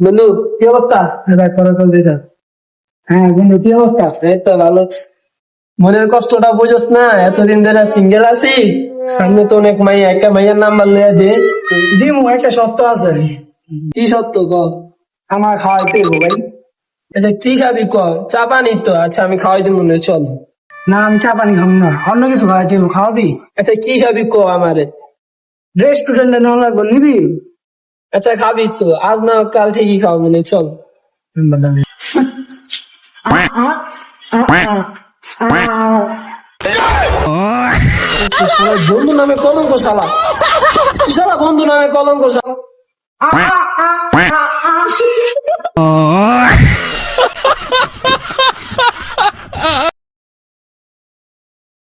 বন্ধু কি অবস্থা? ভাই পরে কল দিতে। হ্যাঁ বন্ধু কি অবস্থা? এই তো ভালো। মনের কষ্টটা বুঝোস না এতদিন ধরে সিঙ্গেল আছি। সামনে তো অনেক মাইয়া একটা মাইয়ার নাম্বার লিয়ে দে। দিমু একটা সত্য আছে। কি সত্য ক? আমার খাওয়াইতে হইবো ভাই। আচ্ছা কি খাবি ক? চা পানি তো আচ্ছা আমি খাওয়াই দিব মনে চল। না আমি চা পানি খাব না। অন্য কিছু খাওয়াইতে হইবো খাওয়াবি? আচ্ছা কি খাবি ক আমারে? রেস্টুরেন্টে নেওয়া লাগবো নিবি? আচ্ছা খাবি তো আজ না কাল ঠিকই খাও মানে চল। বন্ধু নামে কলঙ্ক শালা। শালা বন্ধু নামে কলঙ্ক শালা।